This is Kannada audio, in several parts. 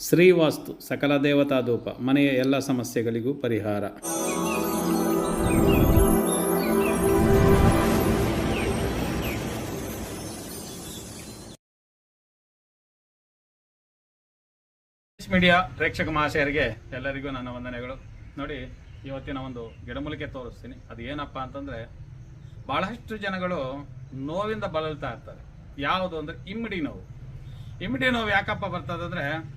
ಶ್ರೀವಾಸ್ತು, ಸಕಲ ದೇವತಾ ಧೂಪ, ಮನೆಯ ಎಲ್ಲ ಸಮಸ್ಯೆಗಳಿಗೂ ಪರಿಹಾರ. ಮೀಡಿಯಾ ಪ್ರೇಕ್ಷಕ ಮಹಾಶಯರಿಗೆ ಎಲ್ಲರಿಗೂ ನನ್ನ ವಂದನೆಗಳು. ನೋಡಿ, ಇವತ್ತಿನ ಒಂದು ಗಿಡಮೂಲಿಕೆ ತೋರಿಸ್ತೀನಿ. ಅದು ಏನಪ್ಪ ಅಂತಂದ್ರೆ, ಬಹಳಷ್ಟು ಜನಗಳು ನೋವಿಂದ ಬಳಲ್ತಾ ಇರ್ತಾರೆ. ಯಾವುದು ಅಂದರೆ, ಇಮ್ಮಿಡಿ ನೋವು. ಇಮ್ಮಿಡಿ ನೋವು ಯಾಕಪ್ಪ ಬರ್ತದಂದ್ರೆ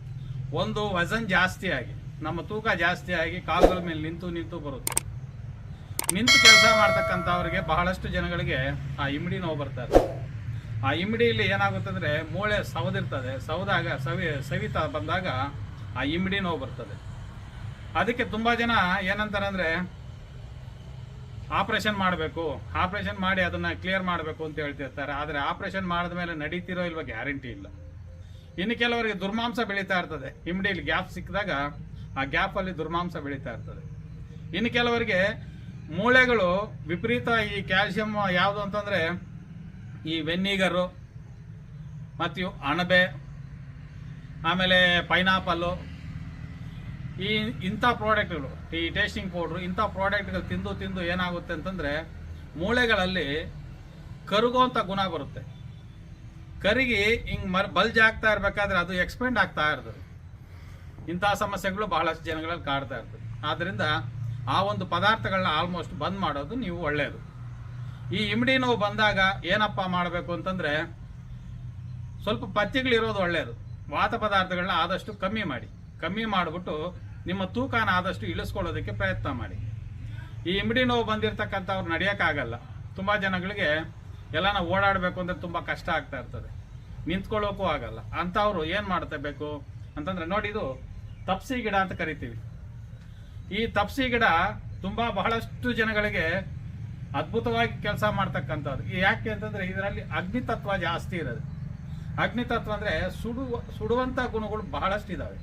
ಒಂದು ವಜನ್ ಜಾಸ್ತಿ ಆಗಿ, ನಮ್ಮ ತೂಕ ಜಾಸ್ತಿ ಆಗಿ ಕಾಲುಗಳ ಮೇಲೆ ನಿಂತು ನಿಂತು ಬರುತ್ತೆ. ನಿಂತು ಕೆಲಸ ಮಾಡ್ತಕ್ಕಂಥವ್ರಿಗೆ ಬಹಳಷ್ಟು ಜನಗಳಿಗೆ ಆ ಇಮಿಡಿ ನೋವು ಬರ್ತಾರೆ ಆ ಇಮಿಡಿಯಲ್ಲಿ ಏನಾಗುತ್ತೆ ಅಂದರೆ ಮೂಳೆ ಸವದಿರ್ತದೆ, ಸವದಾಗ, ಸವಿ, ಸವಿತಾ ಬಂದಾಗ ಆ ಇಮಿಡಿ ನೋವು ಬರ್ತದೆ. ಅದಕ್ಕೆ ತುಂಬ ಜನ ಏನಂತಾರೆ ಅಂದರೆ, ಆಪ್ರೇಷನ್ ಮಾಡಬೇಕು, ಆಪ್ರೇಷನ್ ಮಾಡಿ ಅದನ್ನು ಕ್ಲಿಯರ್ ಮಾಡಬೇಕು ಅಂತ ಹೇಳ್ತಿರ್ತಾರೆ. ಆದರೆ ಆಪ್ರೇಷನ್ ಮಾಡಿದ ಮೇಲೆ ನಡೀತಿರೋ ಇಲ್ವ ಗ್ಯಾರಂಟಿ ಇಲ್ಲ. ಇನ್ನು ಕೆಲವರಿಗೆ ದುರ್ಮಾಂಸ ಬೆಳೀತಾ ಇರ್ತದೆ. ಇಮ್ಡಿಯಲ್ಲಿ ಗ್ಯಾಪ್ ಸಿಕ್ಕಿದಾಗ ಆ ಗ್ಯಾಪ್ ಅಲ್ಲಿ ದುರ್ಮಾಂಸ ಬೆಳೀತಾ ಇರ್ತದೆ. ಇನ್ನು ಕೆಲವರಿಗೆ ಮೂಳೆಗಳು ವಿಪರೀತ ಈ ಕ್ಯಾಲ್ಸಿಯಂ ಯಾವುದು ಅಂತಂದ್ರೆ ಈ ವೆನ್ನಿಗರು ಮತ್ತು ಅಣಬೆ, ಆಮೇಲೆ ಪೈನಾಪಲ್ಲು, ಈ ಇಂಥ ಪ್ರಾಡಕ್ಟ್ಗಳು, ಈ ಟೇಸ್ಟಿಂಗ್ ಪೌಡ್ರು, ಇಂಥ ಪ್ರಾಡಕ್ಟ್ಗಳು ತಿಂದು ತಿಂದು ಏನಾಗುತ್ತೆ ಅಂತಂದ್ರೆ ಮೂಳೆಗಳಲ್ಲಿ ಕರುಗುವಂಥ ಗುಣ ಬರುತ್ತೆ. ಕರಿಗಿ ಹಿಂಗೆ ಮರ್ ಬಲ್ಜ್ ಆಗ್ತಾ ಇರಬೇಕಾದ್ರೆ ಅದು ಎಕ್ಸ್ಪೆಂಡ್ ಆಗ್ತಾ ಇರ್ತದೆ. ಇಂಥ ಸಮಸ್ಯೆಗಳು ಬಹಳಷ್ಟು ಜನಗಳಲ್ಲಿ ಕಾಡ್ತಾ ಇರ್ತದೆ. ಆದ್ರಿಂದ ಆ ಒಂದು ಪದಾರ್ಥಗಳನ್ನ ಆಲ್ಮೋಸ್ಟ್ ಬಂದ್ ಮಾಡೋದು ನೀವು ಒಳ್ಳೆಯದು ಈ ಇಮ್ಡಿ ನೋವು ಬಂದಾಗ ಏನಪ್ಪ ಮಾಡಬೇಕು ಅಂತಂದ್ರೆ ಸ್ವಲ್ಪ ಪಥ್ಯಗಳಿರೋದು ಒಳ್ಳೆಯದು ವಾತ ಪದಾರ್ಥಗಳನ್ನ ಆದಷ್ಟು ಕಮ್ಮಿ ಮಾಡಿ. ಕಮ್ಮಿ ಮಾಡಿಬಿಟ್ಟು ನಿಮ್ಮ ತೂಕನ ಆದಷ್ಟು ಇಳಿಸ್ಕೊಳ್ಳೋದಕ್ಕೆ ಪ್ರಯತ್ನ ಮಾಡಿ. ಈ ಇಮ್ಡಿ ನೋವು ಬಂದಿರತಕ್ಕಂಥವ್ರು ನಡೆಯೋಕ್ಕಾಗಲ್ಲ. ತುಂಬ ಜನಗಳಿಗೆ ಎಲ್ಲಾನ ಓಡಾಡಬೇಕು ಅಂದ್ರೆ ತುಂಬ ಕಷ್ಟ ಆಗ್ತಾ ಇರ್ತದೆ. ನಿಂತ್ಕೊಳ್ಳೋಕ್ಕೂ ಆಗಲ್ಲ. ಅಂಥವ್ರು ಏನು ಮಾಡ್ತಬೇಕು ಅಂತಂದ್ರೆ ನೋಡಿ ಇದು ತಪ್ಸಿ ಗಿಡ ಅಂತ ಕರಿತೀವಿ. ಈ ತಪ್ಸಿ ಗಿಡ ತುಂಬ ಬಹಳಷ್ಟು ಜನಗಳಿಗೆ ಅದ್ಭುತವಾಗಿ ಕೆಲಸ ಮಾಡ್ತಕ್ಕಂಥದ್ದು. ಯಾಕೆ ಅಂತಂದ್ರೆ ಇದರಲ್ಲಿ ಅಗ್ನಿತತ್ವ ಜಾಸ್ತಿ ಇರೋದು. ಅಗ್ನಿತತ್ವ ಅಂದ್ರೆ ಸುಡುವ ಸುಡುವಂತ ಗುಣಗಳು ಬಹಳಷ್ಟು ಇದ್ದಾವೆ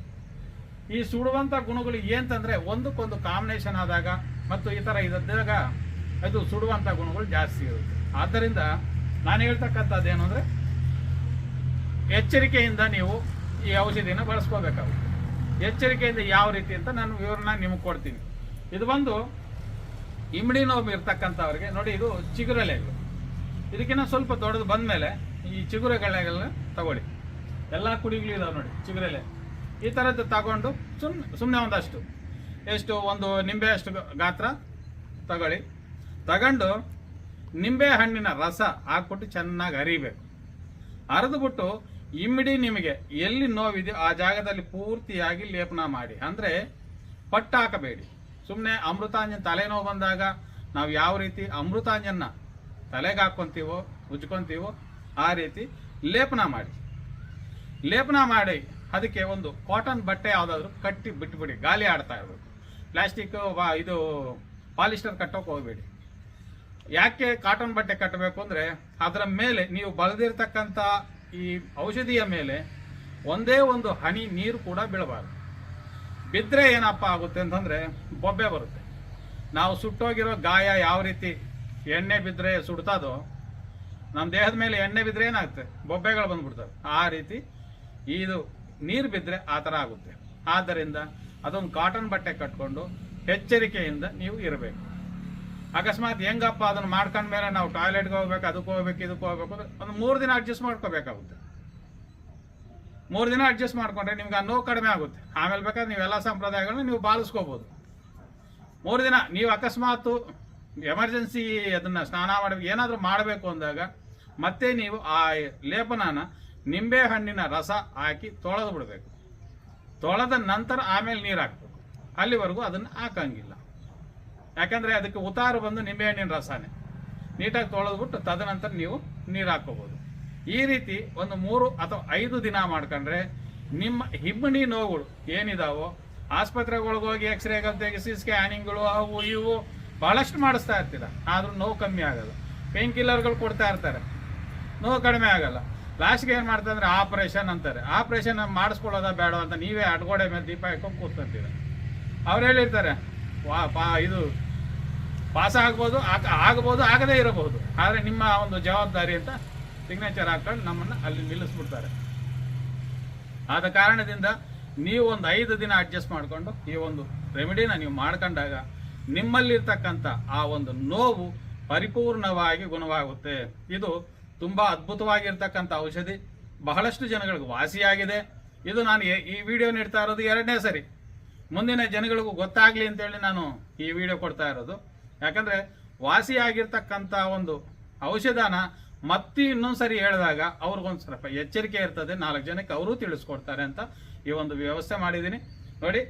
ಈ ಸುಡುವಂತ ಗುಣಗಳು ಏನಂತಂದರೆ ಒಂದಕ್ಕೊಂದು ಕಾಂಬಿನೇಷನ್ ಆದಾಗ ಮತ್ತು ಈ ಥರ ಇದ್ದಾಗ ಅದು ಸುಡುವಂತ ಗುಣಗಳು ಜಾಸ್ತಿ ಇರುತ್ತೆ. ಆದ್ದರಿಂದ ನಾನು ಹೇಳ್ತಕ್ಕಂಥದ್ದು ಏನು ಅಂದರೆ, ಎಚ್ಚರಿಕೆಯಿಂದ ನೀವು ಈ ಔಷಧಿನ ಬಳಸ್ಕೋಬೇಕಾಗುತ್ತೆ. ಎಚ್ಚರಿಕೆಯಿಂದ ಯಾವ ರೀತಿ ಅಂತ ನಾನು ವಿವರಣ ನಿಮಗೆ ಕೊಡ್ತೀನಿ. ಇದು ಬಂದು ನೋವು ಇರ್ತಕ್ಕಂಥವ್ರಿಗೆ, ನೋಡಿ ಇದು ಚಿಗುರೆಲೆಗಳು. ಇದಕ್ಕಿಂತ ಸ್ವಲ್ಪ ದೊಡ್ಡದು ಬಂದಮೇಲೆ ಈ ಚಿಗುರೆಗಳೆಲ್ಲ ತಗೊಳ್ಳಿ. ಎಲ್ಲ ಕುಡಿಗಳು ಇದಾವೆ ನೋಡಿ, ಚಿಗುರೆಲೆ. ಈ ಥರದ್ದು ತಗೊಂಡು ಸುಮ್ಮನೆ ಸುಮ್ಮನೆ ಒಂದಷ್ಟು. ಎಷ್ಟು, ಒಂದು ನಿಂಬೆ ಅಷ್ಟು ಗಾತ್ರ ತಗೊಳ್ಳಿ. ತಗೊಂಡು ನಿಂಬೆ ಹಣ್ಣಿನ ರಸ ಹಾಕ್ಬಿಟ್ಟು ಚೆನ್ನಾಗಿ ಅರಿಬೇಕು. ಅರೆದುಬಿಟ್ಟು ಇಮ್ಮಿಡಿ ನಿಮಗೆ ಎಲ್ಲಿ ನೋವಿದೆಯೋ ಆ ಜಾಗದಲ್ಲಿ ಪೂರ್ತಿಯಾಗಿ ಲೇಪನ ಮಾಡಿ. ಅಂದರೆ ಪಟ್ಟು ಹಾಕಬೇಡಿ. ಸುಮ್ಮನೆ ಅಮೃತಾಂಜನ್ ತಲೆನೋವು ಬಂದಾಗ ನಾವು ಯಾವ ರೀತಿ ಅಮೃತಾಂಜನ್ನ ತಲೆಗೆ ಹಾಕ್ಕೊಂತೀವೋ, ಉಜ್ಕೊತೀವೋ ಆ ರೀತಿ ಲೇಪನ ಮಾಡಿ. ಲೇಪನ ಮಾಡಿ ಅದಕ್ಕೆ ಒಂದು ಕಾಟನ್ ಬಟ್ಟೆ ಯಾವುದಾದ್ರೂ ಕಟ್ಟಿ ಬಿಟ್ಬಿಡಿ. ಗಾಳಿ ಆಡ್ತಾ ಇರಬೇಕು. ಪ್ಲಾಸ್ಟಿಕ್ ಇದು ಪಾಲಿಸ್ಟರ್ ಕಟ್ಟೋಕೆ ಹೋಗಬೇಡಿ. ಯಾಕೆ ಕಾಟನ್ ಬಟ್ಟೆ ಕಟ್ಟಬೇಕು ಅಂದ್ರೆ ಅದರ ಮೇಲೆ ನೀವು ಬಳದಿರ್ತಕ್ಕಂಥ ಈ ಔಷಧಿಯ ಮೇಲೆ ಒಂದೇ ಒಂದು ಹನಿ ನೀರು ಕೂಡ ಬೀಳಬಾರ್ದು. ಬಿದ್ದರೆ ಏನಪ್ಪ ಆಗುತ್ತೆ ಅಂತಂದ್ರೆ ಬೊಬ್ಬೆ ಬರುತ್ತೆ. ನಾವು ಸುಟ್ಟೋಗಿರೋ ಗಾಯ ಯಾವ ರೀತಿ ಎಣ್ಣೆ ಬಿದ್ದರೆ ಸುಡ್ತದೋ ನಮ್ಮ ದೇಹದ ಮೇಲೆ ಎಣ್ಣೆ ಬಿದ್ದರೆ ಏನಾಗುತ್ತೆ? ಬೊಬ್ಬೆಗಳು ಬಂದ್ಬಿಡ್ತವೆ. ಆ ರೀತಿ ಇದು ನೀರು ಬಿದ್ದರೆ ಆ ಥರ ಆಗುತ್ತೆ. ಆದ್ದರಿಂದ ಅದೊಂದು ಕಾಟನ್ ಬಟ್ಟೆ ಕಟ್ಕೊಂಡು ಎಚ್ಚರಿಕೆಯಿಂದ ನೀವು ಇರಬೇಕು. ಅಕಸ್ಮಾತ್ ಹೆಂಗಪ್ಪ ಅದನ್ನ ಮಾಡ್ಕೊಂಡ ಮೇಲೆ ನಾವು ಟಾಯ್ಲೆಟ್ಗೆ ಹೋಗ್ಬೇಕು, ಅದಕ್ಕೆ ಹೋಗ್ಬೇಕು, ಇದಕ್ಕೆ ಹೋಗ್ಬೇಕು ಒಂದು ಮೂರು ದಿನ ಅಡ್ಜಸ್ಟ್ ಮಾಡ್ಕೋಬೇಕಾಗುತ್ತೆ. ಮೂರು ದಿನ ಅಡ್ಜಸ್ಟ್ ಮಾಡಿಕೊಂಡ್ರೆ ನಿಮ್ಗೆ ಆ ನೋವು ಕಡಿಮೆ ಆಗುತ್ತೆ. ಆಮೇಲೆ ಬೇಕಾದ್ರೆ ನೀವೆಲ್ಲ ಸಂಪ್ರದಾಯಗಳನ್ನ ನೀವು ಪಾಲಿಸ್ಕೋಬೋದು. ಮೂರು ದಿನ ನೀವು ಅಕಸ್ಮಾತು ಎಮರ್ಜೆನ್ಸಿ ಅದನ್ನ ಸ್ನಾನ ಮಾಡಬೇಕು ಏನಾದರೂ ಮಾಡಬೇಕು ಅಂದಾಗ ಮತ್ತೆ ನೀವು ಆ ಲೇಪನನ ನಿಂಬೆ ಹಣ್ಣಿನ ರಸ ಹಾಕಿ ತೊಳೆದು ಬಿಡಬೇಕು. ತೊಳೆದ ನಂತರ ಆಮೇಲೆ ನೀರು ಹಾಕ್ಬೇಕು. ಅಲ್ಲಿವರೆಗೂ ಅದನ್ನು ಹಾಕಂಗಿಲ್ಲ. ಯಾಕಂದ್ರೆ ಅದಕ್ಕೆ ಉತಾರು ಬಂದು ನಿಂಬೆಹಣ್ಣಿನ ರಸನೇ. ನೀಟಾಗಿ ತೊಳೆದ್ಬಿಟ್ಟು ತದನಂತರ ನೀವು ನೀರು ಹಾಕೋಬಹುದು ಈ ರೀತಿ ಒಂದು ಮೂರು ಅಥವಾ ಐದು ದಿನ ಮಾಡ್ಕೊಂಡ್ರೆ ನಿಮ್ಮ ಹಿಮ್ಮಣಿ ನೋವುಗಳು ಏನಿದಾವೋ, ಆಸ್ಪತ್ರೆಗಳಿಗೆ ಹೋಗಿ ಎಕ್ಸ್ರೇಗಳು ತೆಗೆಸಿ ಸ್ಕ್ಯಾನಿಂಗ್ಗಳು ಅವು ಇವು ಬಹಳಷ್ಟು ಮಾಡಿಸ್ತಾ ಇರ್ತೀರ. ಆದ್ರೂ ನೋವು ಕಮ್ಮಿ ಆಗಲ್ಲ. ಪೇನ್ ಕಿಲ್ಲರ್ಗಳು ಕೊಡ್ತಾ ಇರ್ತಾರೆ. ನೋವು ಕಡಿಮೆ ಆಗಲ್ಲ. ಲಾಸ್ಟ್ಗೆ ಏನು ಮಾಡ್ತಾರೆ ಅಂದ್ರೆ ಆಪರೇಷನ್ ಅಂತಾರೆ. ಆಪರೇಷನ್ ಮಾಡಿಸ್ಕೊಳ್ಳೋದ ಬೇಡ ಅಂತ ನೀವೇ ಅಡ್ಗೋಡೆ ಮೇಲೆ ದೀಪ ಹಾಕೊಂಡು ಕೂತ್ಕೊಂತೀರ. ಅವ್ರು ಹೇಳಿರ್ತಾರೆ ವಾ ಪಾ ಇದು ಪಾಸ್ ಆಗ್ಬೋದು, ಆಗ- ಆಗಬಹುದು ಆಗದೇ ಇರಬಹುದು. ಆದರೆ ನಿಮ್ಮ ಒಂದು ಜವಾಬ್ದಾರಿ ಅಂತ ಸಿಗ್ನೇಚರ್ ಹಾಕೊಂಡು ನಮ್ಮನ್ನು ಅಲ್ಲಿ ನಿಲ್ಲಿಸ್ಬಿಡ್ತಾರೆ. ಆದ ಕಾರಣದಿಂದ ನೀವು ಒಂದು ಐದು ದಿನ ಅಡ್ಜಸ್ಟ್ ಮಾಡಿಕೊಂಡು ಈ ಒಂದು ರೆಮಿಡಿನ ನೀವು ಮಾಡ್ಕೊಂಡಾಗ ನಿಮ್ಮಲ್ಲಿರ್ತಕ್ಕಂಥ ಆ ಒಂದು ನೋವು ಪರಿಪೂರ್ಣವಾಗಿ ಗುಣವಾಗುತ್ತೆ. ಇದು ತುಂಬ ಅದ್ಭುತವಾಗಿರ್ತಕ್ಕಂಥ ಔಷಧಿ. ಬಹಳಷ್ಟು ಜನಗಳಿಗೆ ವಾಸಿಯಾಗಿದೆ. ಇದು ನಾನು ಈ ವಿಡಿಯೋ ನೀಡ್ತಾ ಇರೋದು ಎರಡನೇ ಸರಿ. ಮುಂದಿನ ಜನಗಳಿಗೂ ಗೊತ್ತಾಗ್ಲಿ ಅಂತೇಳಿ ನಾನು ಈ ವಿಡಿಯೋ ಕೊಡ್ತಾ ಇರೋದು. ಯಾಕಂದ್ರೆ ವಾಸಿಯಾಗಿರ್ತಕ್ಕಂಥ ಒಂದು ಔಷಧನ ಮತ್ತೆ ಇನ್ನೊಂದು ಸರಿ ಹೇಳಿದಾಗ ಅವ್ರಿಗೊಂದು ಸ್ವಲ್ಪ ಎಚ್ಚರಿಕೆ ಇರ್ತದೆ, ನಾಲ್ಕು ಜನಕ್ಕೆ ಅವರು ತಿಳಿಸ್ಕೊಡ್ತಾರೆ ಅಂತ ಈ ಒಂದು ವ್ಯವಸ್ಥೆ ಮಾಡಿದ್ದೀನಿ. ನೋಡಿ,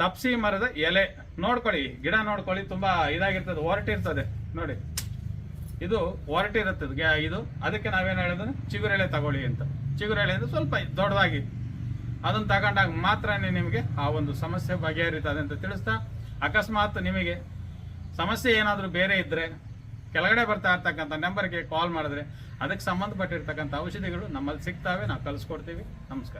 ತಪ್ಸಿ ಮರದ ಎಲೆ, ನೋಡ್ಕೊಳ್ಳಿ, ಗಿಡ ನೋಡ್ಕೊಳ್ಳಿ, ತುಂಬ ಇದಾಗಿರ್ತದೆ ಹೊರಟಿರ್ತದೆ ನೋಡಿ, ಇದು ಹೊರಟಿರುತ್ತದೆ ಇದು, ಅದಕ್ಕೆ ನಾವೇನು ಹೇಳಿದ್ರೆ ಚಿಗುರೆಳೆ ತಗೊಳ್ಳಿ ಅಂತ. ಚಿಗುರೆಳೆ ಅಂದ್ರೆ ಸ್ವಲ್ಪ ದೊಡ್ಡದಾಗಿ. ಅದನ್ನು ತಗೊಂಡಾಗ ಮಾತ್ರನೇ ನಿಮಗೆ ಆ ಒಂದು ಸಮಸ್ಯೆ ಬಗೆಹರಿತದೆ ಅಂತ ತಿಳಿಸ್ತಾ, ಅಕಸ್ಮಾತ್ ನಿಮಗೆ ಸಮಸ್ಯೆ ಏನಾದರೂ ಬೇರೆ ಇದ್ದರೆ ಕೆಳಗಡೆ ಬರ್ತಾ ಇರ್ತಕ್ಕಂಥ ನಂಬರ್ಗೆ ಕಾಲ್ ಮಾಡಿದ್ರೆ ಅದಕ್ಕೆ ಸಂಬಂಧಪಟ್ಟಿರ್ತಕ್ಕಂಥ ಔಷಧಿಗಳು ನಮ್ಮಲ್ಲಿ ಸಿಗ್ತಾವೆ, ನಾವು ಕಲಿಸ್ಕೊಡ್ತೀವಿ ನಮಸ್ಕಾರ.